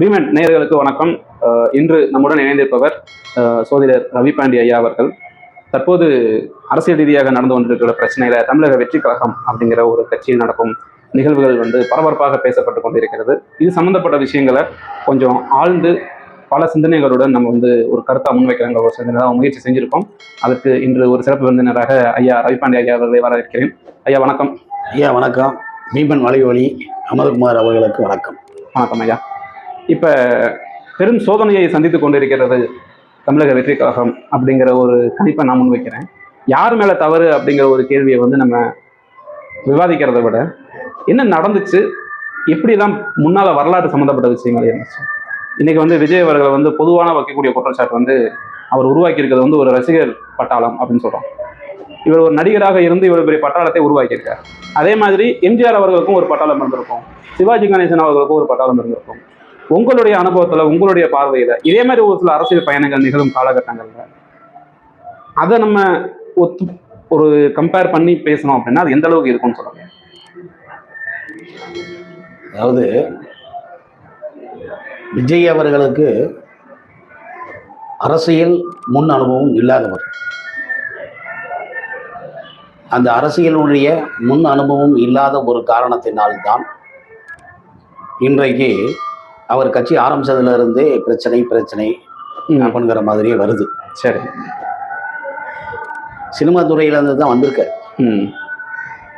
பீமன் நேயர்களுக்கு வணக்கம். இன்று நம்முடன் இணைந்திருப்பவர் சோதிடர் ரவி பாண்டி ஐயா அவர்கள். தற்போது அரசியல் ரீதியாக நடந்து கொண்டிருக்கிற பிரச்சனையில தமிழக வெற்றி கழகம் அப்படிங்கிற ஒரு கட்சியில் நடக்கும் நிகழ்வுகள் வந்து பரபரப்பாக பேசப்பட்டு கொண்டிருக்கிறது. இது சம்பந்தப்பட்ட விஷயங்களை கொஞ்சம் ஆழ்ந்து பல சிந்தனைகளுடன் நம்ம வந்து ஒரு கருத்தா முன்வைக்கிறாங்க ஒரு சிந்தனை முயற்சி செஞ்சிருக்கோம். அதற்கு இன்று ஒரு சிறப்பு விருந்தினராக ஐயா ரவிபாண்டி ஐயா அவர்களை வரவேற்கிறேன். ஐயா வணக்கம். ஐயா வணக்கம். பீமன் மலைவழி அமர்குமார் அவர்களுக்கு வணக்கம். வணக்கம் ஐயா. இப்போ பெரும் சோதனையை சந்தித்து கொண்டிருக்கிறது தமிழக வெற்றி கழகம் அப்படிங்கிற ஒரு கணிப்பை நான் முன்வைக்கிறேன். யார் மேலே தவறு அப்படிங்கிற ஒரு கேள்வியை வந்து நம்ம விவாதிக்கிறத விட என்ன நடந்துச்சு எப்படிலாம் முன்னால் வரலாறு சம்மந்தப்பட்ட விஷயங்கள் இருந்துச்சு? இன்றைக்கி வந்து விஜய் அவர்களை வந்து பொதுவான வைக்கக்கூடிய குற்றச்சாட்டு வந்து அவர் உருவாக்கி இருக்கிறது வந்து ஒரு ரசிகர் பட்டாளம் அப்படின்னு சொல்கிறோம் இவர் ஒரு நடிகராக இருந்து இவ்வளவு பெரிய பட்டாளத்தை உருவாக்கியிருக்கார். அதே மாதிரி எம்ஜிஆர் அவர்களுக்கும் ஒரு பட்டாளம் இருந்திருக்கும். சிவாஜி கணேசன் அவர்களுக்கும் ஒரு பட்டாளம் இருந்திருக்கும். உங்களுடைய அனுபவத்துல உங்களுடைய பார்வையில இதே மாதிரி ஒரு சில அரசியல் பயணங்கள் நிகழும் காலகட்டங்கள்ல அதை நம்ம ஒத்து ஒரு கம்பேர் பண்ணி பேசணும் அப்படின்னா அது எந்த அளவுக்கு இருக்கும்னு சொல்லுங்க. அதாவது விஜய் அவர்களுக்கு அரசியல் முன் அனுபவம் இல்லாதவர். அந்த அரசியலுடைய முன் அனுபவம் இல்லாத ஒரு காரணத்தினால்தான் இன்றைக்கு அவர் கட்சி ஆரம்பிச்சதுல இருந்தே பிரச்சனை பிரச்சனை அப்படிங்கிற மாதிரியே வருது. சரி. சினிமா துறையில இருந்து தான் வந்திருக்காரு. ம்.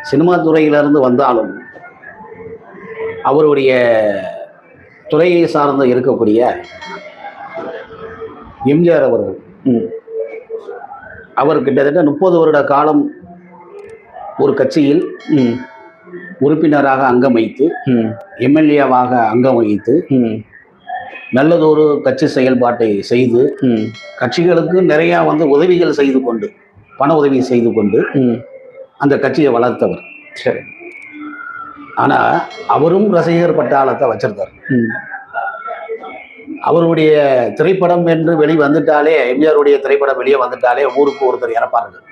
சினிமா துறையிலிருந்து வந்தாலும் அவருடைய துறையை சார்ந்து இருக்கக்கூடிய எம்ஜிஆர் அவர்கள் ம். அவர் கிட்டத்தட்ட முப்பது வருட காலம் ஒரு கட்சியில் ம். உறுப்பினராக அங்கம் வைத்து ம் எம்எல்ஏவாக அங்கம் வகித்து ம் நல்லதொரு கட்சி செயல்பாட்டை செய்து ம் கட்சிகளுக்கு நிறையா வந்து உதவிகள் செய்து கொண்டு பண உதவி செய்து கொண்டு ம் அந்த கட்சியை வளர்த்தவர். சரி. ஆனால் அவரும் ரசிகர் பட்டாளத்தை வச்சிருந்தார். ம் அவருடைய திரைப்படம் என்று வெளி வந்துட்டாலே எம்ஜிஆருடைய திரைப்படம் வெளியே வந்துட்டாலே ஊருக்கு ஒருத்தர் இறப்பார்கள்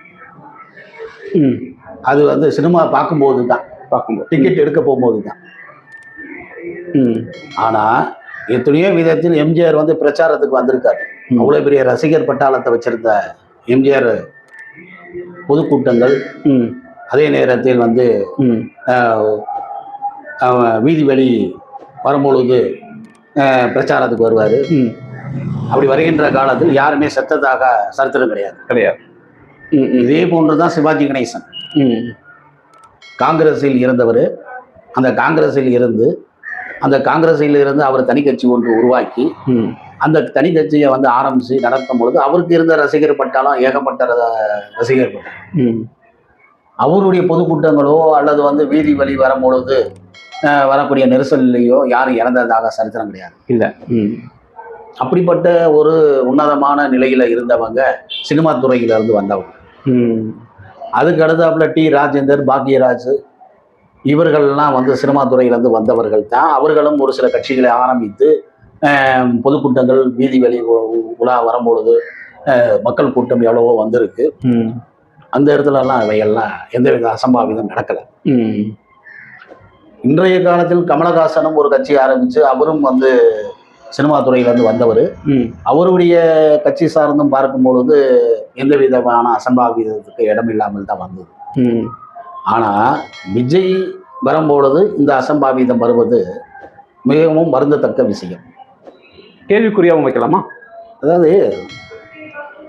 ம். அது வந்து சினிமா பார்க்கும்போது தான் பார்க்கும்போது. டிக்கெட் எடுக்க போகும்போது தான். ம். ஆனால் எத்தனையோ விதத்தில் எம்ஜிஆர் வந்து பிரச்சாரத்துக்கு வந்திருக்காரு. அவ்வளோ பெரிய ரசிகர் பட்டாளத்தை வச்சிருந்த எம்ஜிஆர் பொதுக்கூட்டங்கள். ம். அதே நேரத்தில் வந்து வீதி வெளி வரும்பொழுது பிரச்சாரத்துக்கு வருவார். ம். அப்படி வருகின்ற காலத்தில் யாருமே செத்ததாக சரித்திரம் கிடையாது. கிடையாது. இதே போன்று தான் சிவாஜி கணேசன். ம். காங்கிரஸில் இருந்தவர் அந்த காங்கிரஸில் இருந்து அந்த காங்கிரஸில் இருந்து அவர் தனி கட்சி ஒன்று உருவாக்கி அந்த தனி கட்சியை வந்து ஆரம்பித்து நடத்தும் பொழுது அவருக்கு இருந்த ரசிகர் பட்டாலும் ஏகப்பட்ட ரசிகர் பட்டாளம். ம். அவருடைய பொதுக்கூட்டங்களோ அல்லது வந்து வீதி வழி வரும்பொழுது வரக்கூடிய நெரிசல்லையோ யாரும் இறந்ததாக சரித்திரம் கிடையாது. இல்லை. ம். அப்படிப்பட்ட ஒரு உன்னதமான நிலையில இருந்தவங்க சினிமா துறையில இருந்து வந்தவங்க. ம். அதுக்கு அடுத்தாப்புல டி ராஜேந்தர் பாக்யராஜ் இவர்கள்லாம் வந்து சினிமா துறையிலேருந்து வந்தவர்கள் தான். அவர்களும் ஒரு சில கட்சிகளை ஆரம்பித்து பொதுக்கூட்டங்கள் வீதி வெளி உலா வரும்பொழுது மக்கள் கூட்டம் எவ்வளவோ வந்திருக்கு. அந்த இடத்துலலாம் அவையெல்லாம் எந்தவித அசம்பாவிதம் நடக்கலை. இன்றைய காலத்தில் கமலஹாசனும் ஒரு கட்சி ஆரம்பித்து அவரும் வந்து சினிமா துறையிலேருந்து வந்தவர். அவருடைய கட்சி சார்ந்தும் பார்க்கும் பொழுது எந்த விதமான அசம்பாவிதத்துக்கு இடம் இல்லாமல் தான் வந்தது. ஆனால் விஜய் வரும்பொழுது இந்த அசம்பாவிதம் வருவது மிகவும் வருந்தத்தக்க விஷயம். கேள்விக்குறியாகவும் வைக்கலாமா? அதாவது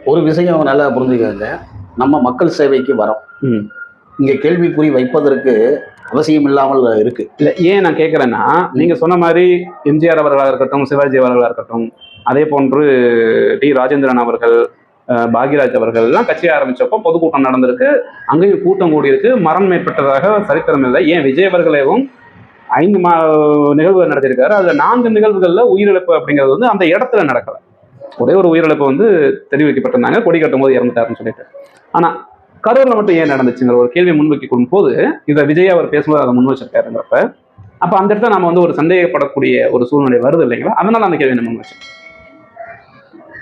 ஒரு விஷயம் நல்லா புரிஞ்சுக்கங்க. நம்ம மக்கள் சேவைக்கு வரோம். ம். இங்கே கேள்விக்குறி வைப்பதற்கு அவசியம் இல்லாமல் இருக்கு. இல்லை ஏன் நான் கேட்குறேன்னா நீங்கள் சொன்ன மாதிரி எம்ஜிஆர் அவர்களாக இருக்கட்டும் சிவாஜி அவர்களாக இருக்கட்டும் அதே போன்று டி ராஜேந்திரன் அவர்கள் பாக்யராஜ் அவர்கள் எல்லாம் கட்சியை ஆரம்பிச்சப்போ பொதுக்கூட்டம் நடந்திருக்கு. அங்கேயும் கூட்டம் கூடியிருக்கு. மரணம் ஏற்பட்டதாக சரித்திரம் இல்லை. ஏன் விஜய் அவர்களையும் ஐந்து மா நிகழ்வுகள் நடத்தியிருக்காரு. அதில் நான்கு நிகழ்வுகளில் உயிரிழப்பு அப்படிங்கிறது வந்து அந்த இடத்துல நடக்கலை. ஒரே ஒரு உயிரிழப்பு வந்து தெரிவிக்கப்பட்டிருந்தாங்க. கொடி கட்டும் போது இறந்துட்டாருன்னு சொல்லிட்டு. ஆனால் கரூரில் மட்டும் ஏன் நடந்துச்சுங்கிற ஒரு கேள்வி முன்வைக்கும் போது இதை விஜய் அவர் பேசும்போது அதை முன் வச்சிருக்காருங்கிறப்ப அப்ப அந்த இடத்துல நம்ம வந்து ஒரு சந்தேகப்படக்கூடிய ஒரு சூழ்நிலை வருது இல்லைங்களா? அதனால அந்த கேள்வி நம்ம வச்சோம்.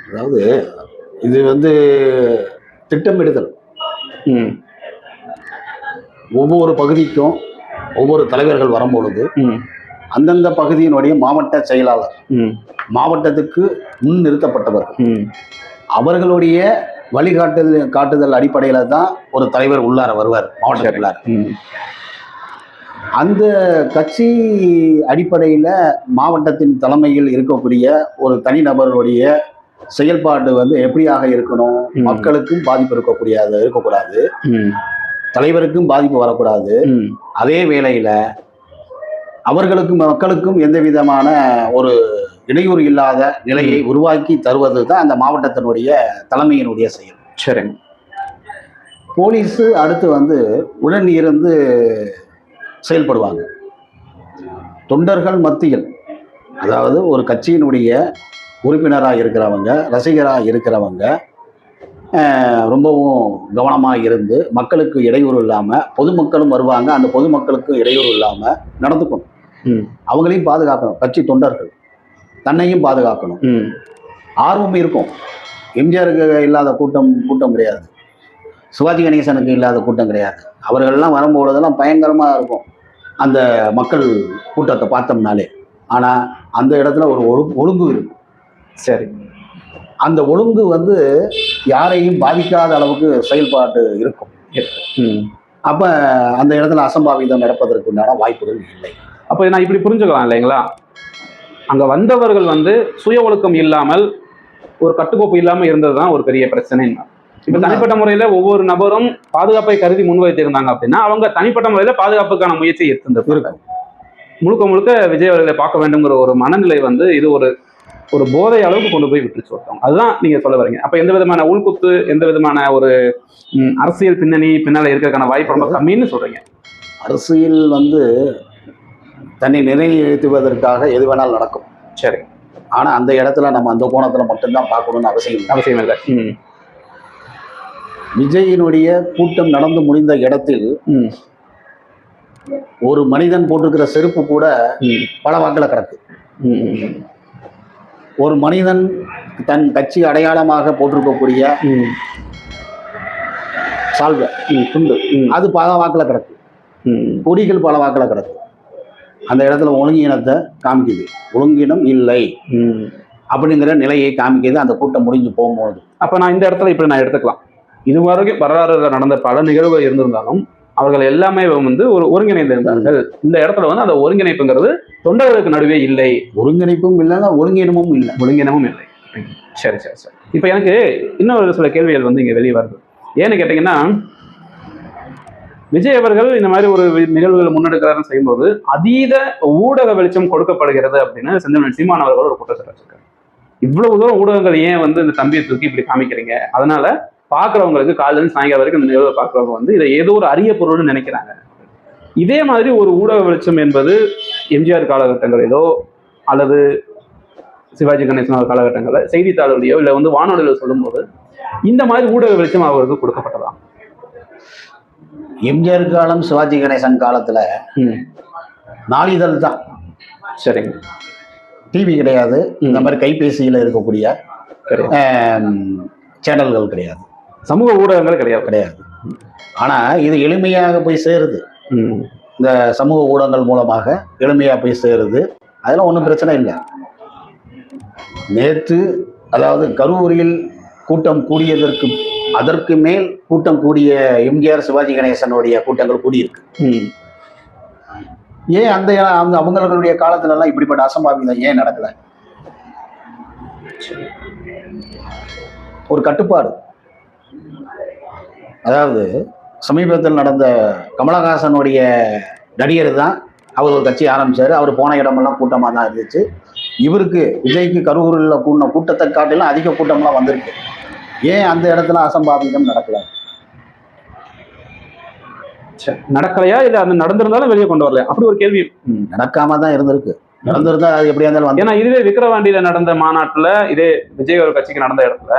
அதாவது இது வந்து திட்டமிடுதல். ம். ஒவ்வொரு பகுதிக்கும் ஒவ்வொரு தலைவர்கள் வரும்பொழுது ம். அந்தந்த பகுதியினுடைய மாவட்ட செயலாளர் ம். மாவட்டத்துக்கு முன் நிறுத்தப்பட்டவர்கள் ம். அவர்களுடைய வழிகாட்டுதல் காட்டுதல் அடிப்படையில தான் ஒரு தலைவர் உள்ளார வருவார் மாவட்டத்துக்குள்ளார ம். அந்த கட்சி அடிப்படையில் மாவட்டத்தின் தலைமையில் இருக்கக்கூடிய ஒரு தனிநபருடைய செயல்பாடு வந்து எப்படியாக இருக்கணும். மக்களுக்கும் பாதிப்பு இருக்கக்கூடிய இருக்கக்கூடாது. தலைவருக்கும் பாதிப்பு வரக்கூடாது. அதே வேளையில அவர்களுக்கும் மக்களுக்கும் எந்த விதமான ஒரு இடையூறு இல்லாத நிலையை உருவாக்கி தருவது தான் அந்த மாவட்டத்தினுடைய தலைமையினுடைய செயல். சரிங்க. போலீஸ் அடுத்து வந்து உடன் இருந்து செயல்படுவாங்க. தொண்டர்கள் மத்தியில் அதாவது ஒரு கட்சியினுடைய உறுப்பினராக இருக்கிறவங்க ரசிகராக இருக்கிறவங்க ரொம்பவும் கவனமாக இருந்து மக்களுக்கு இடையூறு இல்லாமல் பொதுமக்களும் வருவாங்க. அந்த பொதுமக்களுக்கு இடையூறு இல்லாமல் நடந்துக்கணும். அவங்களையும் பாதுகாக்கணும். கட்சி தொண்டர்கள். தன்னையும் பாதுகாக்கணும். ம். ஆர்வம் இருக்கும். எம்ஜிஆருக்கு இல்லாத கூட்டம் கூட்டம் கிடையாது. சிவாஜி கணேசனுக்கு இல்லாத கூட்டம் கிடையாது. அவர்கள்லாம் வரும்பொழுதெல்லாம் பயங்கரமாக இருக்கும். அந்த மக்கள் கூட்டத்தை பார்த்தோம்னாலே. ஆனால் அந்த இடத்துல ஒரு ஒழு ஒழுங்கு இருக்கும். சரி. அந்த ஒழுங்கு வந்து யாரையும் பாதிக்காத அளவுக்கு செயல்பாடு இருக்கும். அப்போ அந்த இடத்துல அசம்பாவிதம் நடப்பதற்கு உண்டான வாய்ப்புகள் இல்லை. அப்போ நான் இப்படி புரிஞ்சுக்கலாம் இல்லைங்களா? அங்க வந்தவர்கள் வந்து சுய ஒழுக்கம் இல்லாமல் ஒரு கட்டுக்கோப்பு இல்லாம இருந்தது தான் ஒரு பெரிய பிரச்சனை இப்ப தனிப்பட்ட முறையில ஒவ்வொரு நபரும் பாதுகாப்பை கருதி முன்வைத்திருந்தாங்க அப்படின்னா அவங்க தனிப்பட்ட முறையில பாதுகாப்புக்கான முயற்சி இருக்கும். முழுக்க முழுக்க விஜய் அவர்களை பார்க்க வேண்டுங்கிற ஒரு மனநிலை வந்து இது ஒரு ஒரு போதை அளவுக்கு கொண்டு போய் விட்டுச்சு ஒருத்தவங்க. அதுதான் நீங்க சொல்ல வரீங்க. அப்ப எந்த விதமான உள்குத்து எந்த விதமான ஒரு அரசியல் பின்னணி பின்னால இருக்கிறதுக்கான வாய்ப்பு ரொம்ப கம்மின்னு சொல்றீங்க. அரசியல் வந்து தன்னை நிலைநிறுத்துவதற்காக எது வேணாலும் நடக்கும். சரி. ஆனால் அந்த இடத்துல நம்ம அந்த கோணத்தில் மட்டும்தான் பார்க்கணும்னு அவசியம் அவசியம் இல்லை. ம். விஜயினுடைய கூட்டம் நடந்து முடிந்த இடத்தில் ஒரு மனிதன் போட்டிருக்கிற செருப்பு கூட பல வாக்கில் கிடக்கு. ஒரு மனிதன் தன் கட்சி அடையாளமாக போட்டிருக்கக்கூடிய சால்வை துண்டு அது பல வாக்கில் கிடக்கு. கொடிகள் பல வாக்கில் கிடக்கு. அந்த இடத்துல ஒழுங்கினத்தை காமிக்குது. ஒழுங்கினம் இல்லை. அப்படிங்கிற நிலையை காமிக்குது. அந்த கூட்டம் முடிஞ்சு போகும்போது அப்ப நான் இந்த இடத்துல இப்படி நான் எடுத்துக்கலாம். இது வரைக்கும் வரலாறுல நடந்த பல நிகழ்வுகள் இருந்திருந்தாலும் அவர்கள் எல்லாமே வந்து ஒரு ஒருங்கிணைந்து இருந்தார்கள் இந்த இடத்துல வந்து அந்த ஒருங்கிணைப்புங்கிறது தொண்டர்களுக்கு நடுவே இல்லை. ஒருங்கிணைப்பும் இல்லைன்னா ஒருங்கினமும் இல்லை. ஒருங்கினமும் இல்லை. சரி சரி சரி. இப்போ எனக்கு இன்னொரு சில கேள்விகள் வந்து இங்க வெளியே வருது. ஏன்னு கேட்டீங்கன்னா விஜய் அவர்கள் இந்த மாதிரி ஒரு நிகழ்வுகளை முன்னெடுக்கிறாருன்னு செய்யும்போது அதீத ஊடக வெளிச்சம் கொடுக்கப்படுகிறது அப்படின்னு செந்தமிழ் சீமான் அவர்கள் ஒரு குற்றச்சாட்டு வச்சிருக்காரு. இவ்வளவு தூரம் ஊடகங்கள் ஏன் வந்து இந்த தம்பியை தூக்கி இப்படி காமிக்கிறீங்க? அதனால பாக்குறவங்களுக்கு காலையில சாயங்காலம் வரைக்கும் இந்த நிகழ்வை பாக்குறவங்க வந்து இதை ஏதோ ஒரு அரிய பொருள்னு நினைக்கிறாங்க. இதே மாதிரி ஒரு ஊடக வெளிச்சம் என்பது எம்ஜிஆர் காலகட்டங்களிலோ அல்லது சிவாஜி கணேசன் அவர் காலகட்டங்களில் செய்தித்தாளுடையோ இல்லை வந்து வானொலியில் சொல்லும்போது இந்த மாதிரி ஊடக வெளிச்சம் அவருக்கு கொடுக்கப்பட்டதான் எம்ஜிஆர் காலம் சிவாஜி கணேசன் காலத்துல நாளிதழ் தான். சரிங்க. டிவி கிடையாது. இந்த மாதிரி கைபேசியில் இருக்கக்கூடிய சேனல்கள் கிடையாது. சமூக ஊடகங்கள் கிடையாது. கிடையாது. ஆனால் இது எளிமையாக போய் சேருது. இந்த சமூக ஊடகங்கள் மூலமாக எளிமையாக போய் சேருது. அதெல்லாம் ஒன்றும் பிரச்சனை இல்லை. நேற்று அதாவது கரூரில் கூட்டம் கூடியதற்கு அதற்கு மேல் கூட்டம் கூடிய எம்ஜிஆர் சிவாஜி கணேசனுடைய கூட்டங்கள் கூடியிருக்கு. ஏன் அந்த அந்த அவங்களுடைய காலத்துலலாம் இப்படிப்பட்ட அசம்பாவிதம் ஏன் நடக்கல? ஒரு கட்டுப்பாடு. அதாவது சமீபத்தில் நடந்த கமலஹாசனுடைய நடிகர் தான் அவர் ஒரு கட்சி ஆரம்பிச்சார். அவர் போன இடமெல்லாம் கூட்டமாக தான் இருந்துச்சு. இவருக்கு விஜய்க்கு கரூரில் கூடின கூட்டத்தை காட்டிலும் அதிக கூட்டம்லாம் வந்திருக்கு. ஏன் அந்த இடத்துல அசம்பாவிதம் நடக்கல? நடக்கலையா? இல்லை அது நடந்திருந்தாலும் வெளியே கொண்டு வரலையா? அப்படி ஒரு கேள்வி. நடக்காம தான் இருந்திருக்கு. நடந்திருந்தா அது எப்படியா இருந்தாலும் ஏன்னா இதுவே விக்கிரவாண்டியில நடந்த மாநாட்டுல இதே விஜய் ஒரு கட்சிக்கு நடந்த இடத்துல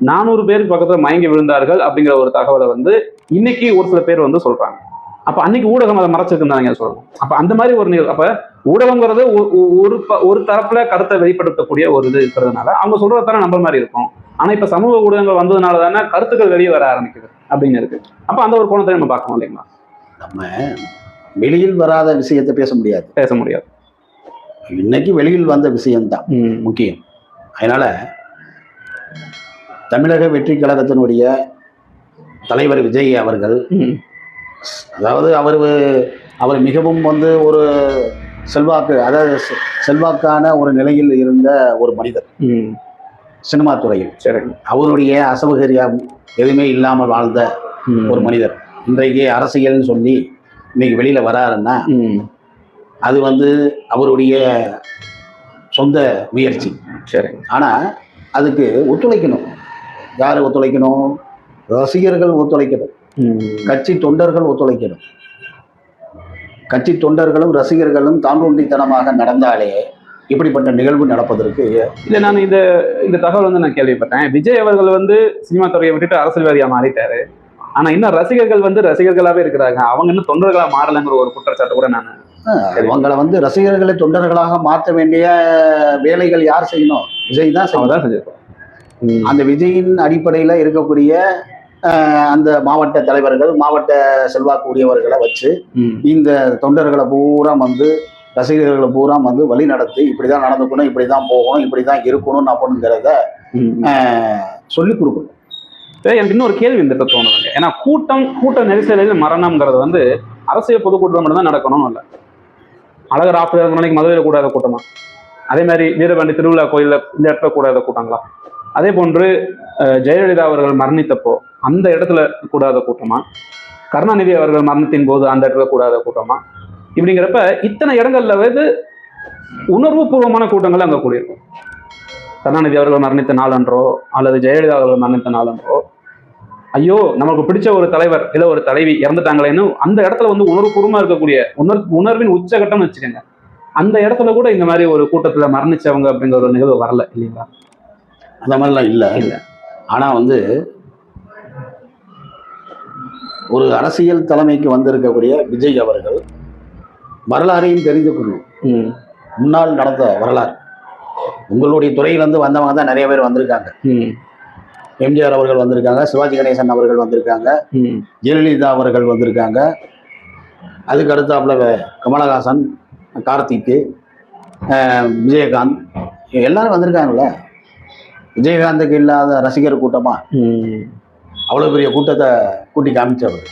நானூறு பேருக்கு பக்கத்துல மயங்கி விழுந்தார்கள் அப்படிங்கிற ஒரு தகவலை வந்து இன்னைக்கு ஒரு சில பேர் வந்து சொல்றாங்க. அப்ப அன்னைக்கு ஊடகம் அதை மறைச்சிருக்குன்னு தான் சொல்லணும். அப்ப அந்த மாதிரி ஒரு நிகழ்வு அப்ப ஊடகங்கிறது ஒரு ஒரு தரப்புல கருத்தை வெளிப்படுத்தக்கூடிய ஒரு இது இருக்கிறதுனால அவங்க சொல்றது தானே நம்பர் மாதிரி இருக்கும். ஆனா இப்ப சமூக ஊடகங்கள் வந்ததுனால தானே கருத்துக்கள் வெளியே வர ஆரம்பிக்குது அப்படின்னு இருக்கு. அப்ப அந்த ஒரு கோணத்தை நம்ம பார்க்கணும் இல்லைங்களா? நம்ம வெளியில் வராத விஷயத்தை பேச முடியாது. பேச முடியாது. இன்னைக்கு வெளியில் வந்த விஷயம்தான் முக்கியம். அதனால தமிழக வெற்றி கழகத்தினுடைய தலைவர் விஜய் அவர்கள் அதாவது அவர் அவர் மிகவும் வந்து ஒரு செல்வாக்கு அதாவது செல்வாக்கான ஒரு நிலையில் இருந்த ஒரு மனிதர். சினிமா துறையில். அவருடைய அசௌகரியம் எதுவுமே இல்லாமல் வாழ்ந்த ஒரு மனிதர். இன்றைக்கு அரசியல்னு சொல்லி இன்னைக்கு வெளியில வராருன்னா அது வந்து அவருடைய சொந்த முயற்சி. சரிங்க. ஆனா அதுக்கு ஒத்துழைக்கணும். யார் ஒத்துழைக்கணும்? ரசிகர்கள் ஒத்துழைக்கணும். கட்சி தொண்டர்கள் ஒத்துழைக்கணும். கட்சி தொண்டர்களும் ரசிகர்களும் தாண்டோண்டித்தனமாக நடந்தாலே இப்படிப்பட்ட நிகழ்வு நடப்பதற்கு இல்ல நான் இந்த இந்த தகவல் வந்து நான் கேள்விப்பட்டேன். விஜய் அவர்கள் வந்து சினிமா துறையை விட்டுட்டு அரசியல்வாதியா மாறிட்டாரு. ஆனா இன்னும் ரசிகர்கள் வந்து ரசிகர்களாவே இருக்கிறாங்க. அவங்க இன்னும் தொண்டர்களா மாறலைங்கிற ஒரு குற்றச்சாட்டு கூட நான் அவங்களை வந்து ரசிகர்களை தொண்டர்களாக மாற்ற வேண்டிய வேலைகள் யார் செய்யணும்? விஜய் தான் செய்யணும். அந்த விஜயின் அடிப்படையில் இருக்கக்கூடிய அந்த மாவட்ட தலைவர்கள் மாவட்ட செல்வாக்கு உடையவர்களை வச்சு. இந்த தொண்டர்களை பூரா வந்து ரசிகர்களை பூரா வந்து வழி நடத்தி இப்படிதான் நடந்துக்கணும் இப்படிதான் போகணும் இப்படிதான் இருக்கணும் அப்படிங்கிறத ம். சொல்லிக் கொடுக்கணும். எனக்கு இன்னொரு கேள்வி இந்த இடத்துல தோணுதுங்க. ஏன்னா கூட்டம் கூட்ட நெரிசலில் மரணம்ங்கிறது வந்து அரசியல் பொதுக்கூட்டம் மட்டும் தான் நடக்கணும் இல்லை. அழகர் ஆஃப் மணிக்கு மதுரையில் கூடாத கூட்டமா? அதே மாதிரி வீரபாண்டி திருவிழா கோயிலில் இந்த இடத்துல கூடாத கூட்டங்களா? அதே போன்று ஜெயலலிதா அவர்கள் மரணித்தப்போ அந்த இடத்துல கூடாத கூட்டமா? கருணாநிதி அவர்கள் மரணத்தின் போது அந்த இடத்துல கூடாத கூட்டமா? இப்படிங்கிறப்ப இத்தனை இடங்கள்ல வந்து உணர்வுபூர்வமான கூட்டங்கள் அங்கே கூடியிருக்கும். கருணாநிதி அவர்கள் மரணித்த நாளன்றோ அல்லது ஜெயலலிதா அவர்கள் மரணித்த நாளன்றோ ஐயோ நமக்கு பிடிச்ச ஒரு தலைவர் இல்லை ஒரு தலைவி இறந்துட்டாங்களேன்னு அந்த இடத்துல வந்து உணர்வுபூர்வமாக இருக்கக்கூடிய உணர் உணர்வின் உச்சகட்டம்னு வச்சுக்கோங்க. அந்த இடத்துல கூட இந்த மாதிரி ஒரு கூட்டத்தில் மரணிச்சவங்க அப்படிங்கிற ஒரு நிகழ்வு வரல இல்லைங்களா? அந்த மாதிரிலாம் இல்லை. இல்ல. ஆனா வந்து ஒரு அரசியல் தலைமைக்கு வந்திருக்கக்கூடிய விஜய் அவர்கள் வரலாறையும் தெரிந்து கொள்ளும் முன்னால் நடந்த வரலாறு. உங்களுடைய துறையிலேருந்து வந்தவங்க தான் நிறைய பேர் வந்திருக்காங்க. எம்ஜிஆர் அவர்கள் வந்திருக்காங்க சிவாஜி கணேசன் அவர்கள் வந்திருக்காங்க ஜெயலலிதா அவர்கள் வந்திருக்காங்க. அதுக்கு அடுத்தாப்புல கமலஹாசன் கார்த்திக்கு விஜயகாந்த் எல்லாரும் வந்திருக்காங்கல்ல. விஜயகாந்துக்கு இல்லாத ரசிகர் கூட்டமா? அவ்வளோ பெரிய கூட்டத்தை கூட்டி காமிச்சவர்.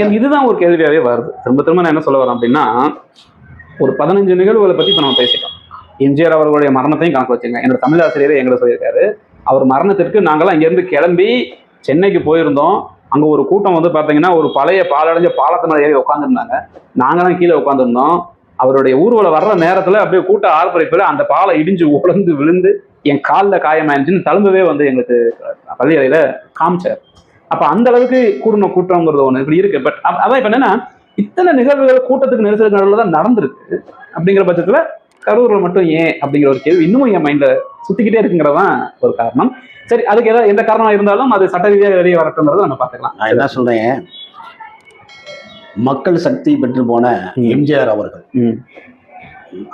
எனக்கு இதுதான் ஒரு கேள்வியாவே வருது. திரும்ப திரும்ப நான் என்ன சொல்ல வரேன் அப்படின்னா ஒரு பதினஞ்சு நிகழ்வுகளை பத்தி இப்ப நம்ம பேசிட்டோம். எம்ஜிஆர் அவர்களுடைய மரணத்தையும் கணக்கு வச்சுங்க. என்னோட தமிழ் ஆசிரியர் எங்களை சொல்லியிருக்காரு. அவர் மரணத்திற்கு நாங்களாம் இங்கேருந்து கிளம்பி சென்னைக்கு போயிருந்தோம். அங்க ஒரு கூட்டம் வந்து பாத்தீங்கன்னா ஒரு பழைய பாலடைஞ்ச பாலத்து மேலே ஏறி உட்காந்துருந்தாங்க நாங்களாம் கீழே உட்காந்துருந்தோம் அவருடைய ஊர்வலம் வர்ற நேரத்துல அப்படியே கூட்ட ஆர்ப்பரிப்பில் அந்த பாலை இடிஞ்சு உழந்து விழுந்து என் காலில் காயமாயிருந்துச்சுன்னு தழும்பவே வந்து எங்களுக்கு பள்ளி அறையில காமிச்சார். அப்ப அந்த அளவுக்கு கூடின கூட்டம்ங்கிறது ஒண்ணு இப்படி இருக்கு. பட் அதான் இப்ப என்னன்னா இத்தனை நிகழ்வுகள் கூட்டத்துக்கு நெரிசலுக்கு நடுவில் தான் நடந்திருக்கு. அப்படிங்கிற பட்சத்துல கரூர்ல மட்டும் ஏன் அப்படிங்கிற ஒரு கேள்வி இன்னமும் என் மைண்ட்ல சுத்திக்கிட்டே இருக்குங்கிறதான் ஒரு காரணம். சரி அதுக்கு ஏதாவது எந்த காரணம் இருந்தாலும் அது சட்ட ரீதியாக வெளியே வரட்டும்ன்றதை நம்ம பார்த்துக்கலாம். நான் என்ன சொல்றேன்? மக்கள் சக்தி பெற்று போன. எம்ஜிஆர் அவர்கள்.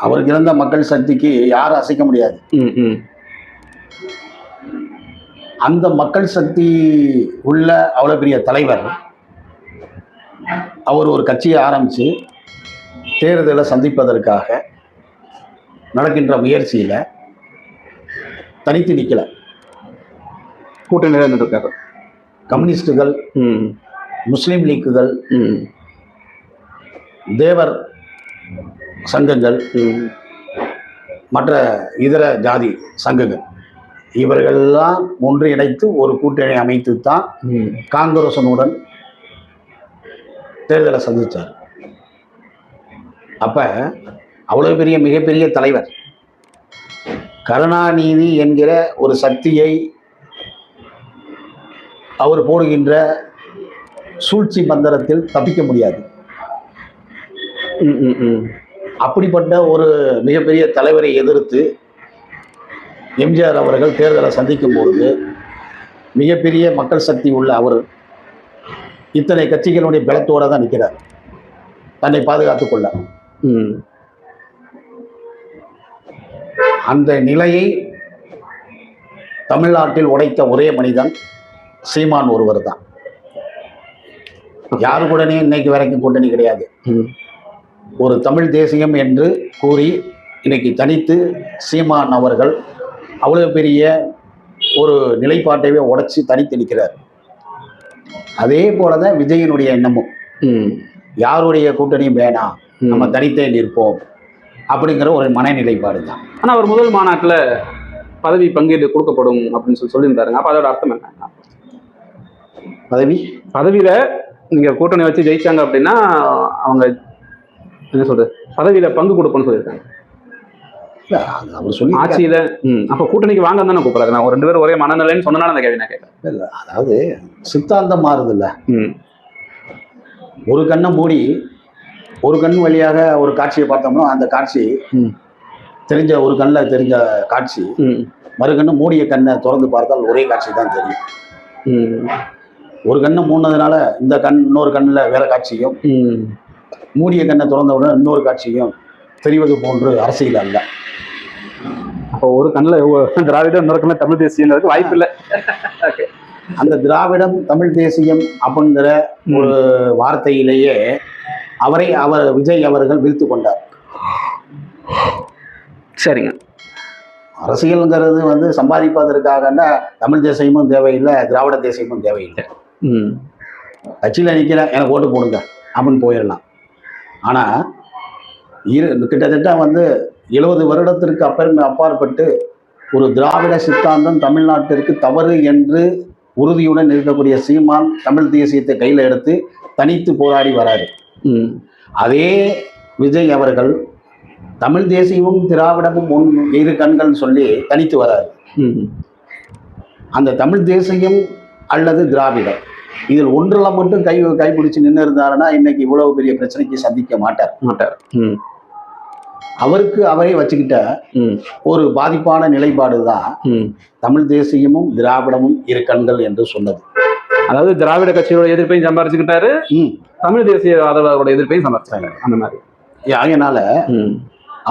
அவருக்கு இருந்த மக்கள் சக்திக்கு யாரும் அசைக்க முடியாது. அந்த மக்கள் சக்தி உள்ள அவ்வளோ பெரிய தலைவர் அவர் ஒரு கட்சியை ஆரம்பித்து தேர்தலை சந்திப்பதற்காக நடக்கின்ற முயற்சியில் தனித்து நிற்கல கூட்டணி இருக்காரு கம்யூனிஸ்டுகள் முஸ்லீம் லீக்குகள் தேவர் சங்கங்கள் மற்ற இதர ஜாதி சங்கங்கள். இவர்களெல்லாம் ஒன்றிணைத்து ஒரு கூட்டணி அமைத்து தான் காங்கிரசனுடன் தேர்தலை சந்திச்சார் அப்ப அவ்வளவு பெரிய மிகப்பெரிய தலைவர் கருணாநிதி என்கிற ஒரு சக்தியை அவர் போடுகின்ற சூழ்ச்சி மந்திரத்தில் தப்பிக்க முடியாது. அப்படிப்பட்ட ஒரு மிகப்பெரிய தலைவரை எதிர்த்து எம்ஜிஆர் அவர்கள் தேர்தலை சந்திக்கும் பொழுது மிகப்பெரிய மக்கள் சக்தி உள்ள அவர் இத்தனை கட்சிகளுடைய பலத்தோட தான் நிற்கிறார் தன்னை பாதுகாத்துக் கொள்ள அந்த நிலையை தமிழ்நாட்டில் உடைத்த ஒரே மனிதன் சீமான் ஒருவர் தான். யாரு கூடனே இன்னைக்கு வரைக்கும் கூட்டணி கிடையாது. ஒரு தமிழ் தேசியம் என்று கூறி இன்னைக்கு தனித்து சீமான் அவர்கள் அவ்வளவு பெரிய ஒரு நிலைப்பாட்டையே உடைச்சி தனித்து நிற்கிறார். அதே போல தான் விஜயனுடைய எண்ணமும். யாருடைய கூட்டணியும் வேணாம் நம்ம. தனித்தே நிற்போம் அப்படிங்கிற ஒரு மனநிலைப்பாடு தான் ஆனா அவர் முதல் மாநாட்டுல பதவி பங்கீடு கொடுக்கப்படும் அப்படின்னு சொல்லி சொல்லியிருந்தாருங்க. அப்ப அதோட அர்த்தம் என்ன? பதவி? பதவியில நீங்க கூட்டணி வச்சு ஜெயிச்சாங்க அப்படின்னா அவங்க என்ன சொல்றது? பதவியில பங்கு கொடுப்போம்னு சொல்லியிருக்காங்க. அவர் சொல்லி ஆட்சியில அப்ப கூட்டணிக்கு வாங்க தானே கூப்பிடுறாங்க நான் ரெண்டு பேரும் ஒரே மனநிலைன்னு சொன்னனால அந்த கேள்வி நான் கேட்கறேன் அதாவது சித்தாந்தம் மாறுதில்ல. ஒரு கண்ணை மூடி ஒரு கண் வழியாக ஒரு காட்சியை பார்த்தோம்னா அந்த காட்சி. தெரிஞ்ச ஒரு கண்ணில் தெரிஞ்ச காட்சி மறு கண்ணு மூடிய கண்ணை திறந்து பார்த்தால் ஒரே காட்சி தான் தெரியும். ஒரு கண்ணை மூடினதுனால இந்த கண் இன்னொரு கண்ணில் வேற காட்சியும் மூடிய கண்ணை திறந்த உடனே இன்னொரு காட்சியும் தெரிவது போன்று அரசியல் அல்ல. அப்போ ஒரு கண்ணில் திராவிட இன்னொரு தமிழ் தேசியன்றதுக்கு வாய்ப்பு இல்லை. ஓகே. அந்த திராவிடம் தமிழ் தேசியம் அப்படிங்கிற ஒரு வார்த்தையிலேயே அவரை அவர் விஜய் அவர்கள் வீழ்த்து கொண்டார். சரிங்க. அரசியலுங்கிறது வந்து சம்பாதிப்பதற்காகன்னா தமிழ் தேசியமும் தேவையில்லை திராவிட தேசியமும் தேவையில்லை. ம். கட்சியில் நிற்கிறேன் எனக்கு ஓட்டு போடுங்க அப்படின்னு போயிடலாம். ஆனால் இரு கிட்டத்தட்ட வந்து எழுபது வருடத்திற்கு அப்புறம் அப்பாற்பட்டு ஒரு திராவிட சித்தாந்தம் தமிழ்நாட்டிற்கு தவறு என்று உறுதியுடன் இருக்கக்கூடிய சீமான் தமிழ் தேசியத்தை கையில் எடுத்து தனித்து போராடி வராரு. அதே விஜய் அவர்கள் தமிழ் தேசியமும் திராவிடமும் ஒன் இரு கண்கள் சொல்லி தனித்து வராரு. அந்த தமிழ் தேசியம் அல்லது திராவிடம். இதில் ஒன்றில் மட்டும் கை கைப்பிடிச்சு நின்று இருந்தாருன்னா இன்னைக்கு இவ்வளவு பெரிய பிரச்சனைக்கு சந்திக்க மாட்டார். மாட்டார். அவருக்கு அவரே வச்சுக்கிட்ட ஒரு பாதிப்பான நிலைப்பாடு தான் தமிழ் தேசியமும் திராவிடமும் இரு கண்கள் என்று சொன்னது. அதாவது திராவிட கட்சியோட எதிர்ப்பையும் சம்பாரிச்சுக்கிட்டாரு தமிழ் தேசிய ஆதரவாளரோட எதிர்ப்பையும் சம்பாரிச்சாங்க அந்த மாதிரி. அதனால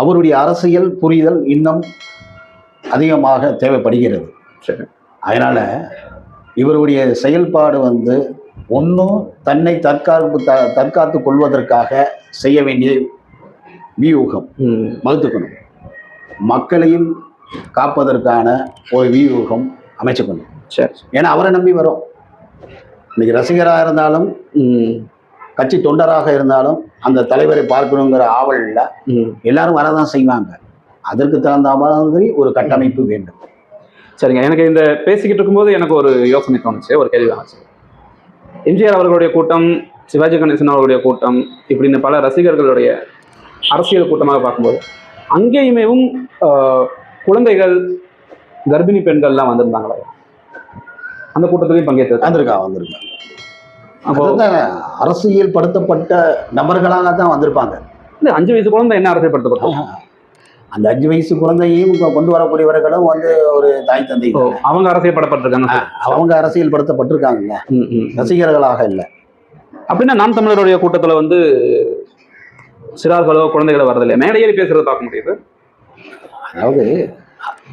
அவருடைய அரசியல் புரிதல் இன்னும் அதிகமாக தேவைப்படுகிறது. சரி. அதனால இவருடைய செயல்பாடு வந்து ஒன்றும் தன்னை தற்காப்பு த தற்காத்து கொள்வதற்காக செய்ய வேண்டிய வியூகம் வகுத்துக்கணும். மக்களையும் காப்பதற்கான ஒரு வியூகம் அமைச்சுக்கணும். சரி. ஏன்னா அவரை நம்பி வரும். இன்னைக்கு ரசிகராக இருந்தாலும் கட்சி தொண்டராக இருந்தாலும் அந்த தலைவரை பார்க்கணுங்கிற ஆவலில் எல்லாரும் வரதான் செய்வாங்க. அதற்கு தகுந்த மாதிரி ஒரு கட்டமைப்பு வேண்டும். சரிங்க. எனக்கு இந்த பேசிக்கிட்டு இருக்கும்போது எனக்கு ஒரு யோசனை தோணுச்சு ஒரு கேள்வி தோணுச்சு. எம்ஜிஆர் அவர்களுடைய கூட்டம் சிவாஜி கணேசன் அவர்களுடைய கூட்டம் இப்படின்னு பல ரசிகர்களுடைய அரசியல் கூட்டமாக பார்க்கும்போது அங்கேயுமேவும் குழந்தைகள் கர்ப்பிணி பெண்கள்லாம் வந்திருந்தாங்களா? அந்த கூட்டத்திலையும் பங்கேற்று வந்திருக்கா வந்திருக்கா. அப்போ அதுதான் அரசியல் படுத்தப்பட்ட நபர்களாக தான் வந்திருப்பாங்க. இந்த அஞ்சு வயசு குழந்தை என்ன அரசியல்படுத்தப்பட்டோம் அந்த அஞ்சு வயசு குழந்தையும் கொண்டு வரக்கூடியவர்களும் வந்து ஒரு தாய் தந்தை அவங்க அரசியல்படப்பட்டிருக்காங்க அவங்க அரசியல் படுத்தப்பட்டிருக்காங்க ம், ம். ரசிகர்களாக இல்லை. அப்படின்னா நாம் தமிழருடைய கூட்டத்துல வந்து சிறார்களோ குழந்தைகளோ வரதில்லை. மேடையேறி பேசுறத பார்க்க முடியுது. அதாவது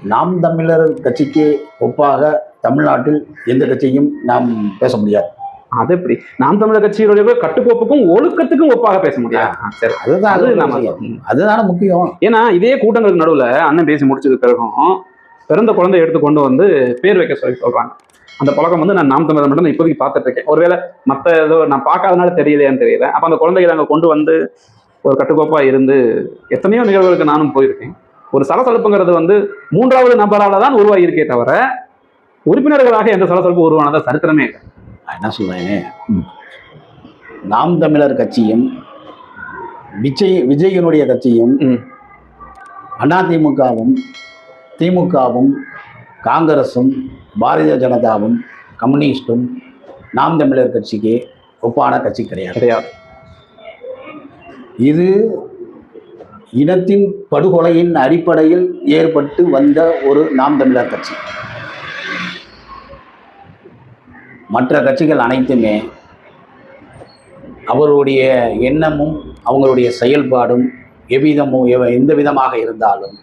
நாம் தமிழர் கட்சிக்கு ஒப்பாக தமிழ்நாட்டில் எந்த கட்சியும் நாம் பேச முடியாது. அது எப்படி? நாம் தமிழர் கட்சியுடைய கட்டுக்கோப்புக்கும் ஒழுக்கத்துக்கும் ஒப்பாக பேச முடியாது. சரி. அதுதான் அது நாம. அதுதானே முக்கியம். ஏன்னா இதே கூட்டங்களுக்கு நடுவுல அண்ணன் பேசி முடிச்சதுக்கு பிறகும் பிறந்த குழந்தை எடுத்து கொண்டு வந்து பேர் வைக்க சொல்லி சொல்றாங்க. அந்த பழக்கம் வந்து நான் நாம் தமிழர் மட்டும் தான் இப்போதைக்கு பார்த்துட்டு இருக்கேன். ஒருவேளை மற்ற ஏதோ நான் பார்க்காதனால தெரியலையான்னு தெரியல. அப்ப அந்த குழந்தைகளை அங்க கொண்டு வந்து ஒரு கட்டுக்கோப்பா இருந்து எத்தனையோ நிகழ்வுகளுக்கு நானும் போயிருக்கேன். ஒரு சலசலப்புங்கிறது வந்து மூன்றாவது நபரால தான் உருவாகி இருக்கே தவிர உறுப்பினர்களாக எந்த சலசலப்பு உருவானதா சரித்திரமே இல்லை. நான் என்ன சொல்றேன்? நாம் தமிழர் கட்சியும் விஜய் விஜயனுடைய கட்சியும். அதிமுகவும் திமுகவும் காங்கிரஸும் பாரதிய ஜனதாவும் கம்யூனிஸ்டும் நாம் தமிழர் கட்சிக்கு ஒப்பான கட்சி கிடையாது. கிடையாது. இது இனத்தின் படுகொலையின் அடிப்படையில் ஏற்பட்டு வந்த ஒரு நாம் தமிழர் கட்சி. மற்ற கட்சிகள் அனைத்துமே அவருடைய எண்ணமும் அவங்களுடைய செயல்பாடும் எவ்விதமும் எவ- எந்த விதமாக இருந்தாலும்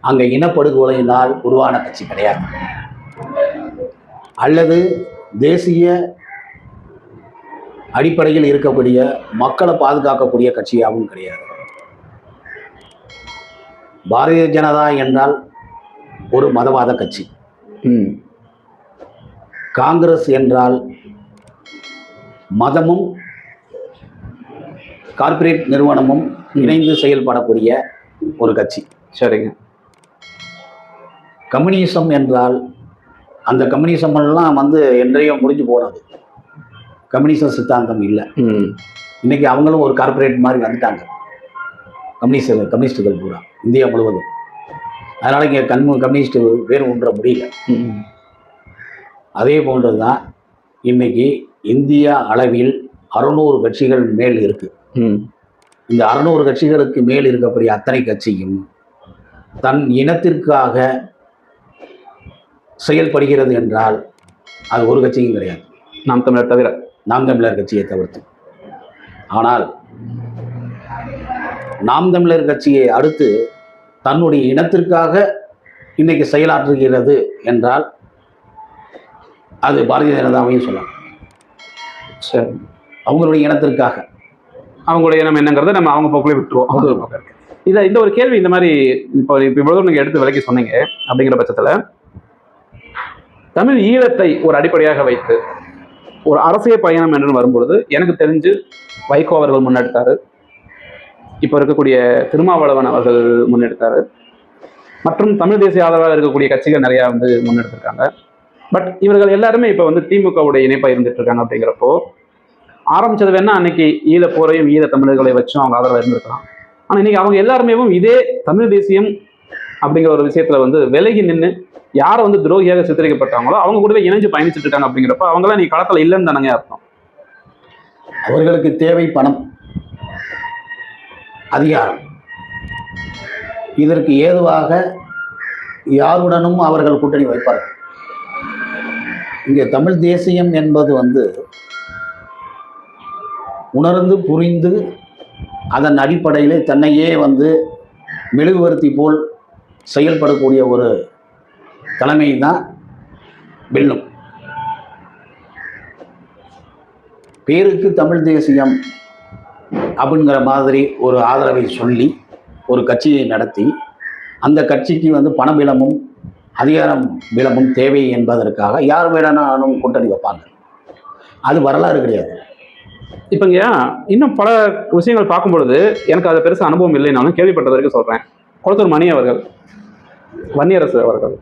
அங்கே இனப்படுகொலையினால் உருவான கட்சி கிடையாது. அல்லது தேசிய அடிப்படையில் இருக்கக்கூடிய மக்களை பாதுகாக்கக்கூடிய கட்சியாகவும் கிடையாது. பாரதிய ஜனதா என்றால் ஒரு மதவாத கட்சி. காங்கிரஸ் என்றால் மதமும் கார்ப்பரேட் நிறுவனமும் இணைந்து செயல்படக்கூடிய ஒரு கட்சி. சரிங்க. கம்யூனிசம் என்றால் அந்த கம்யூனிசம் எல்லாம் வந்து என்றையோ முடிஞ்சு போனது. கம்யூனிசம் சித்தாந்தம் இல்லை. இன்னைக்கு அவங்களும் ஒரு கார்ப்பரேட் மாதிரி வந்துட்டாங்க. கம்யூனிஸ்ட் கம்யூனிஸ்டுகள் பூரா இந்தியா முழுவதும். அதனால் இங்கே கண் கம்யூனிஸ்ட் வேறு ஒன்ற முடியல. அதே போன்றது தான் இன்னைக்கு இந்தியா அளவில் அறுநூறு கட்சிகள் மேல் இருக்கு. ம். இந்த அறுநூறு கட்சிகளுக்கு மேல் இருக்கக்கூடிய அத்தனை கட்சியும் தன் இனத்திற்காக செயல்படுகிறது என்றால் அது ஒரு கட்சியும் கிடையாது. நாம் தமிழர் தவிர. நாம் தமிழர் கட்சியை தவிர்த்து ஆனால் நாம் தமிழர் கட்சியை அடுத்து தன்னுடைய இனத்திற்காக இன்னைக்கு செயலாற்றுகிறது என்றால் அது பாரதிய ஜனதாவையும் சொல்லலாம். சரி. அவங்களுடைய இனத்திற்காக. அவங்களுடைய இனம் என்னங்கிறத நம்ம அவங்க போக்குள்ளே விட்டுருவோம். பக்கம் இருக்கு. இதில் இந்த ஒரு கேள்வி இந்த மாதிரி இப்போ இப்போ இவ்வளவு நீங்கள் எடுத்து விலைக்கு சொன்னீங்க அப்படிங்கிற பட்சத்தில் தமிழ் ஈழத்தை ஒரு அடிப்படையாக வைத்து ஒரு அரசியல் பயணம் என்று வரும்பொழுது எனக்கு தெரிஞ்சு வைகோ அவர்கள் முன்னெடுத்தார். இப்போ இருக்கக்கூடிய திருமாவளவன் அவர்கள் முன்னெடுத்தார். மற்றும் தமிழ் தேசிய ஆதரவாக இருக்கக்கூடிய கட்சிகள் நிறையா வந்து முன்னெடுத்திருக்காங்க. பட் இவர்கள் எல்லாருமே இப்போ வந்து திமுகவுடைய இணைப்பாக இருந்துட்டு இருக்காங்க அப்படிங்கிறப்போ ஆரம்பிச்சது வேணா அன்னைக்கு ஈழப்போரையும் ஈழ தமிழர்களை வச்சும் அவங்க ஆதரவாக இருந்திருக்கலாம். ஆனால் இன்னைக்கு அவங்க எல்லாருமேவும் இதே தமிழ் தேசியம் அப்படிங்கிற ஒரு விஷயத்துல வந்து விலகி நின்று யாரை வந்து துரோகியாக சித்தரிக்கப்பட்டாங்களோ அவங்க கூடவே இணைஞ்சு பயணிச்சுட்டு இருக்காங்க அப்படிங்கிறப்ப அவங்களாம் நீ களத்துல இல்லைன்னு தானங்க அர்த்தம். அவர்களுக்கு தேவை பணம் அதிகாரம். இதற்கு ஏதுவாக யாருடனும் அவர்கள் கூட்டணி வைப்பார்கள். இங்கே தமிழ் தேசியம் என்பது வந்து உணர்ந்து புரிந்து அதன் அடிப்படையிலே தன்னையே வந்து மெழுகுவர்த்தி போல் செயல்படக்கூடிய ஒரு தலைமை தான் வெல்லும். பேருக்கு தமிழ் தேசியம் அப்படிங்கிற மாதிரி ஒரு ஆதரவை சொல்லி ஒரு கட்சியை நடத்தி அந்த கட்சிக்கு வந்து பணபீலமும் அதிகாரம் பீலமும் தேவை என்பதற்காக யார் வேணாலும் கூட்டணி வைப்பாங்க. அது வரலாறு கிடையாது. இப்போங்க இன்னும் பல விஷயங்கள் பார்க்கும் பொழுது எனக்கு அது பெருசாக அனுபவம் இல்லைனாலும் கேள்விப்பட்டது வரைக்கும் சொல்கிறேன் கொளத்தூர் மணி அவர்கள் வன்னியரசு அவர்கள்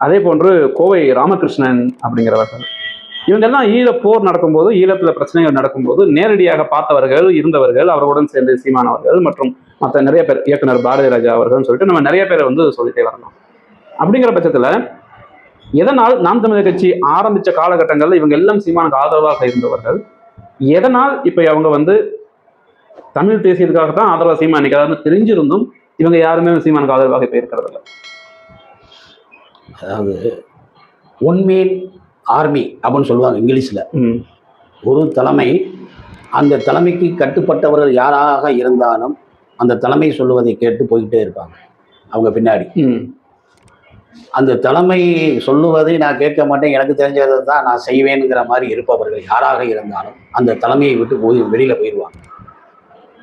அதே போன்று கோவை ராமகிருஷ்ணன் அப்படிங்கிறவர்கள். இவங்கெல்லாம் ஈழ போர் நடக்கும்போது ஈழத்தில் பிரச்சனைகள் நடக்கும்போது நேரடியாக பார்த்தவர்கள் இருந்தவர்கள் அவர்களுடன் சேர்ந்து சீமானவர்கள் மற்றும் மற்ற நிறைய பேர் இயக்குனர் பாரதி ராஜா அவர்கள்னு சொல்லிட்டு நம்ம நிறைய பேரை வந்து சொல்லிட்டே வரணும். அப்படிங்கிற பட்சத்தில் எதனால் நாம் தமிழர் கட்சி ஆரம்பித்த காலகட்டங்களில் இவங்க எல்லாம் சீமானுக்கு ஆதரவாக இருந்தவர்கள் எதனால் இப்போ அவங்க வந்து தமிழ் பேசியதுக்காக தான் ஆதரவாக சீமான் நிற்கிறாருன்னு தெரிஞ்சிருந்தும் இவங்க யாருமே சீமானுக்கு ஆதரவாக இப்ப இருக்கிறது இல்லை அதாவது ஒன்மேன் ஆர்மி அப்படின்னு சொல்லுவாங்க இங்கிலீஷில். ஒரு தலைமை அந்த தலைமைக்கு கட்டுப்பட்டவர்கள் யாராக இருந்தாலும் அந்த தலைமை சொல்லுவதை கேட்டு போய்கிட்டே இருப்பாங்க அவங்க பின்னாடி. அந்த தலைமை சொல்லுவதை நான் கேட்க மாட்டேன் எனக்கு தெரிஞ்சதை தான் நான் செய்வேனுங்கிற மாதிரி இருப்பவர்கள் யாராக இருந்தாலும் அந்த தலைமையை விட்டு போய் வெளியில போயிடுவாங்க.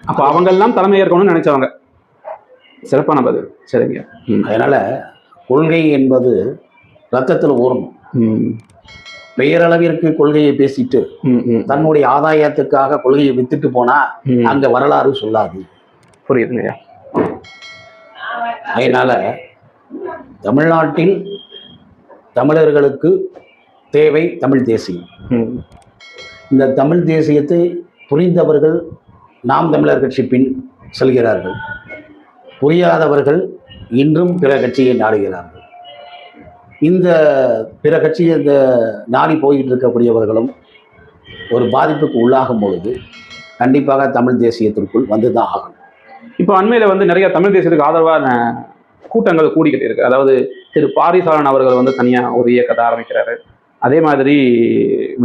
அப்ப அவங்க எல்லாம் தலைமை ஏற்கணும்னு நினைச்சவங்க. சிறப்பான பதில். சரிங்க. அதனால கொள்கை என்பது ரத்தத்தில் ஊறணும். பெயரளவிற்கு கொள்கையை பேசிட்டு தன்னுடைய ஆதாயத்துக்காக கொள்கையை வித்துட்டு போனா. அங்க வரலாறு சொல்லாது. புரியுதுங்கய்யா அதனால தமிழ்நாட்டில் தமிழர்களுக்கு தேவை தமிழ் தேசியம். இந்த தமிழ் தேசியத்தை புரிந்தவர்கள் நாம் தமிழர் கட்சி பின் செல்கிறார்கள். புரியாதவர்கள் இன்றும் பிற கட்சியை நாடுகிறார்கள். இந்த பிற கட்சியை இந்த நாடி போயிட்டு இருக்கக்கூடியவர்களும் ஒரு பாதிப்புக்கு உள்ளாகும் பொழுது கண்டிப்பாக தமிழ் தேசியத்திற்குள் வந்து தான் ஆகணும். இப்போ அண்மையில் வந்து நிறைய தமிழ் தேசியத்துக்கு ஆதரவான கூட்டங்கள் கூடிக்கிட்டு இருக்கு. அதாவது திரு பாரிசாலன் அவர்கள் வந்து தனியாக ஒரு இயக்கத்தை ஆரம்பிக்கிறாரு. அதே மாதிரி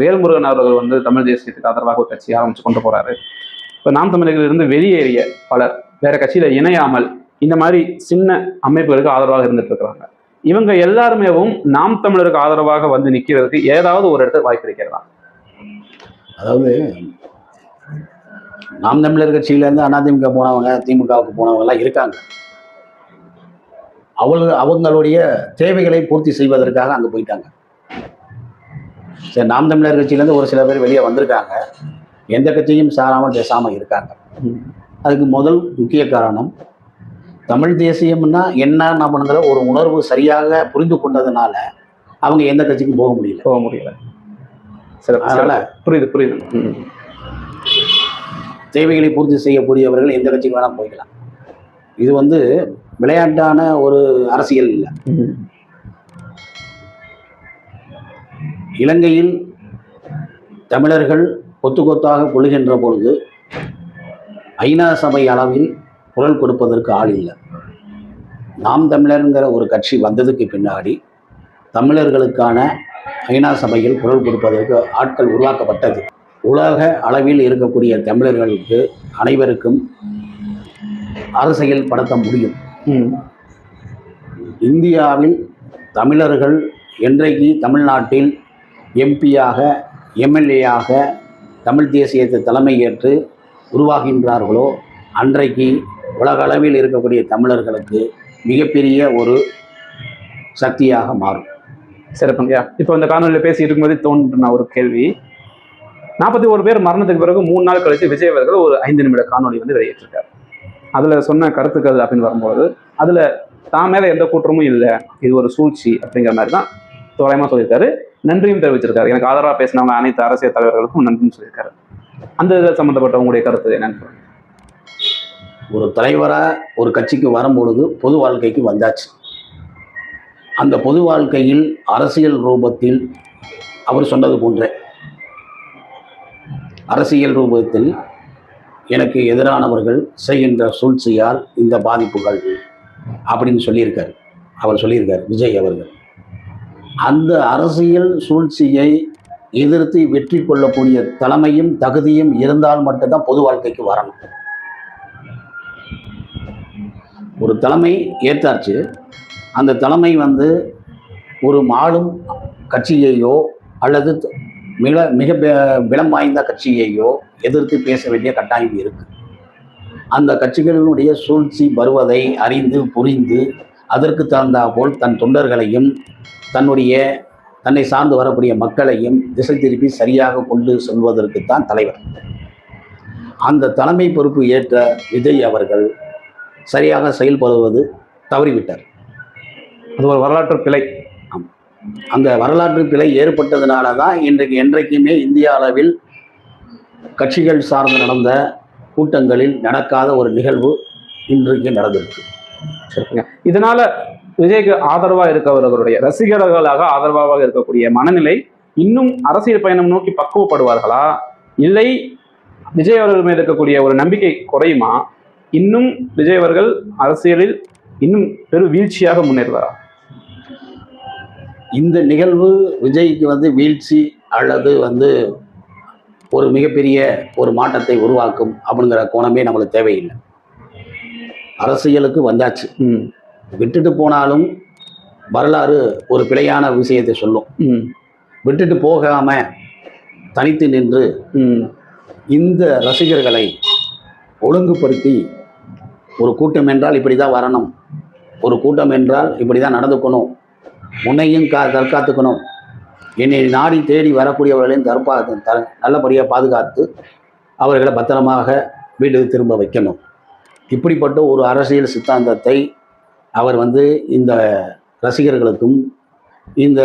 வேல்முருகன் அவர்கள் வந்து தமிழ் தேசியத்துக்கு ஆதரவாக ஒரு கட்சி ஆரம்பித்து கொண்டு போகிறாரு இப்போ நாம் தமிழர்கள் இருந்து வெளியேறிய பலர் வேற கட்சியில் இணையாமல் இந்த மாதிரி சின்ன அமைப்புகளுக்கு ஆதரவாக இருந்துட்டு இருக்கிறாங்க. இவங்க எல்லாருமேவும் நாம் தமிழருக்கு ஆதரவாக வந்து நிக்கிறதுக்கு ஏதாவது ஒரு இடத்துல வாய்ப்பு இருக்கிறதா? அதாவது நாம் தமிழர் கட்சியிலேருந்து அதிமுக போனவங்க திமுகவுக்கு போனவங்க எல்லாம் இருக்காங்க. அவங்க அவங்களுடைய தேவைகளை பூர்த்தி செய்வதற்காக அங்கே போயிட்டாங்க. சரி நாம் தமிழர் கட்சியிலேருந்து ஒரு சில பேர் வெளியே வந்திருக்காங்க. எந்த கட்சியும் சாராமல் பேசாமல் இருக்காங்க. அதுக்கு முதல் முக்கிய காரணம் தமிழ் தேசியம்னா என்ன பண்ணுங்கிற ஒரு உணர்வு சரியாக புரிந்து கொண்டதுனால அவங்க எந்த கட்சிக்கும் போக முடியல போக முடியல சிறப்பு அதனால. புரியுது புரியுது. தேவைகளை பூர்த்தி செய்யக்கூடியவர்கள் எந்த கட்சிக்கு வேணால் போய்க்கலாம் இது வந்து விளையாட்டான ஒரு அரசியல் இல்லை. இலங்கையில் தமிழர்கள் கொத்து கொத்தாக கொள்கின்ற பொழுது ஐநா சபை அளவில் குரல் கொடுப்பதற்கு ஆள் இல்லை. நாம் தமிழருங்கிற ஒரு கட்சி வந்ததுக்கு பின்னாடி தமிழர்களுக்கான ஐநா சபையில் குரல் கொடுப்பதற்கு ஆட்கள் உருவாக்கப்பட்டது. உலக அளவில் இருக்கக்கூடிய தமிழர்களுக்கு அனைவருக்கும் அரசியல் படுத்த முடியும். இந்தியாவில் தமிழர்கள் என்றைக்கு தமிழ்நாட்டில் எம்பியாக எம்எல்ஏயாக தமிழ் தேசியத்தை தலைமை ஏற்று உருவாகின்றார்களோ அன்றைக்கு உலக அளவில் இருக்கக்கூடிய தமிழர்களுக்கு மிகப்பெரிய ஒரு சக்தியாக மாறும். சிறப்புங்கய்யா இப்போ இந்த காணொலியில் பேசி இருக்கும்போது தோன்றின ஒரு கேள்வி. நாற்பத்தி ஒரு பேர் மரணத்துக்கு பிறகு மூணு நாள் கழிச்சு விஜய் அவர்கள் ஒரு ஐந்து நிமிட காணொலி வந்து வெளியிட்டிருக்காரு. அதுல சொன்ன கருத்துக்கள் அப்படின்னு வரும்போது அதுல தான் மேல எந்த கூற்றமும் இல்லை இது ஒரு சூழ்ச்சி அப்படிங்கிற மாதிரி தான் தோராயமா சொல்லியிருக்காரு. நன்றியும் தெரிவிச்சிருக்காரு. எனக்கு ஆதரவாக பேசினவங்க அனைத்து அரசியல் தலைவர்களுக்கும் நன்றியும் சொல்லியிருக்காரு. அந்த இதில் சம்மந்தப்பட்ட உங்களுடைய கருத்து என்னன்னு ஒரு தலைவராக ஒரு கட்சிக்கு வரும்பொழுது பொது வாழ்க்கைக்கு வந்தாச்சு. அந்த பொது வாழ்க்கையில் அரசியல் ரூபத்தில் அவர் சொன்னது போன்றே. அரசியல் ரூபத்தில் எனக்கு எதிரானவர்கள் செய்கின்ற சூழ்ச்சியால் இந்த பாதிப்புகள் அப்படின்னு சொல்லியிருக்காரு. அவர் சொல்லியிருக்கார் விஜய் அவர்கள். அந்த அரசியல் சூழ்ச்சியை எதிர்த்து வெற்றி கொள்ளக்கூடிய தலைமையும் தகுதியும் இருந்தால் மட்டும்தான் பொது வாழ்க்கைக்கு வரணும். ஒரு தலைமை ஏற்றாச்சு. அந்த தலைமை வந்து ஒரு மாளும் கட்சியையோ அல்லது மிக மிக பெ- வாய்ந்த கட்சியையோ எதிர்த்து பேச வேண்டிய கட்டாயம் இருக்குது அந்த கட்சிகளினுடைய சூழ்ச்சி வருவதை அறிந்து புரிந்து அதற்கு தகுந்தாற்போல் தன் தொண்டர்களையும் தன்னுடைய தன்னை சார்ந்து வரக்கூடிய மக்களையும் திசை திருப்பி சரியாக கொண்டு செல்வதற்குத்தான் தலைவர். அந்த தலைமை பொறுப்பு ஏற்ற விஜய் அவர்கள் சரியாக செயல்படுவது தவறிவிட்டார். அது ஒரு வரலாற்று பிழை அந்த வரலாற்று பிழை ஏற்பட்டதுனால தான் இன்றைக்கு என்றைக்குமே இந்திய அளவில் கட்சிகள் சார்ந்து நடந்த கூட்டங்களில் நடக்காத ஒரு நிகழ்வு இன்றைக்கு நடந்திருக்கு. சிறப்புங்க. இதனால விஜய்க்கு ஆதரவா இருக்கவர்களுடைய ரசிகர்களாக ஆதரவாக இருக்கக்கூடிய மனநிலை இன்னும் அரசியல் பயணம் நோக்கி பக்குவப்படுவார்களா? இல்லை விஜய் அவர்கள் மீது இருக்கக்கூடிய ஒரு நம்பிக்கை குறையுமா? இன்னும் விஜய் அவர்கள் அரசியலில் இன்னும் பெரு வீழ்ச்சியாக முன்னேறுவாரா? இந்த நிகழ்வு விஜய்க்கு வந்து வீழ்ச்சி அல்லது வந்து ஒரு மிகப்பெரிய ஒரு மாற்றத்தை உருவாக்கும் அப்படிங்கிற கோணமே நம்மளுக்கு தேவையில்லை. அரசியலுக்கு வந்தாச்சு. ம். விட்டுட்டு போனாலும் வரலாறு ஒரு பிழையான விஷயத்தை சொல்லும். ம். விட்டுட்டு போகாம தனித்து நின்று இந்த ரசிகர்களை ஒழுங்குபடுத்தி ஒரு கூட்டம் என்றால் இப்படி தான் வரணும். ஒரு கூட்டம் என்றால் இப்படி தான் நடந்துக்கணும். முன்னையும் கா தற்காத்துக்கணும். என்னை நாடி தேடி வரக்கூடியவர்களையும் தற்பா த நல்லபடியாக பாதுகாத்து அவர்களை பத்திரமாக வீட்டுக்கு திரும்ப வைக்கணும். இப்படிப்பட்ட ஒரு அரசியல் சித்தாந்தத்தை அவர் வந்து இந்த ரசிகர்களுக்கும் இந்த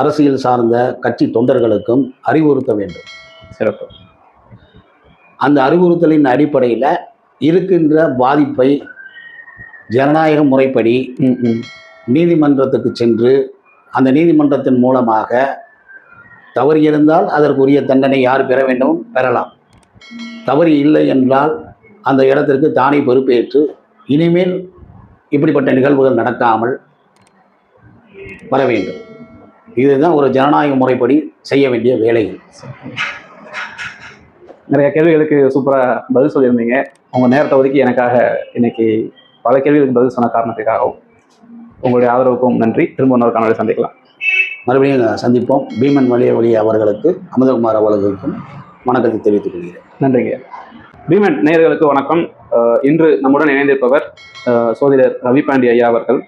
அரசியல் சார்ந்த கட்சி தொண்டர்களுக்கும் அறிவுறுத்த வேண்டும். சிறப்பு. அந்த அறிவுறுத்தலின் அடிப்படையில் இருக்கின்ற பாதிப்பை ஜனநாயக முறைப்படி நீதிமன்றத்துக்கு சென்று அந்த நீதிமன்றத்தின் மூலமாக தவறு இருந்தால் அதற்குரிய தண்டனை யார் பெற வேண்டும்? பெறலாம். தவறு இல்லை என்றால் அந்த இடத்திற்கு தானே பொறுப்பேற்று இனிமேல் இப்படிப்பட்ட நிகழ்வுகள் நடக்காமல் வர வேண்டும். இதுதான் ஒரு ஜனநாயக முறைப்படி செய்ய வேண்டிய வேலைகள். நிறைய கேள்விகளுக்கு சூப்பராக பதில் சொல்லியிருந்தீங்க. உங்க நேரத்தை ஒதுக்கி எனக்காக இன்னைக்கு பல கேள்விகளுக்கு பதில் சொன்ன காரணத்துக்காகவும் உங்களுடைய ஆதரவுக்கும் நன்றி. திரும்ப இன்னொரு காணொலி சந்திக்கலாம். மறுபடியும் சந்திப்போம். பீமன் வழிய வழி அவர்களுக்கு அமுதகுமார் அவர்களுக்கும் வணக்கத்தை தெரிவித்துக் கொள்கிறேன். நன்றிங்க. பீமன் நேயர்களுக்கு வணக்கம். இன்று நம்முடன் இணைந்திருப்பவர் சோதிடர் ரவி பாண்டி ஐயா அவர்கள்.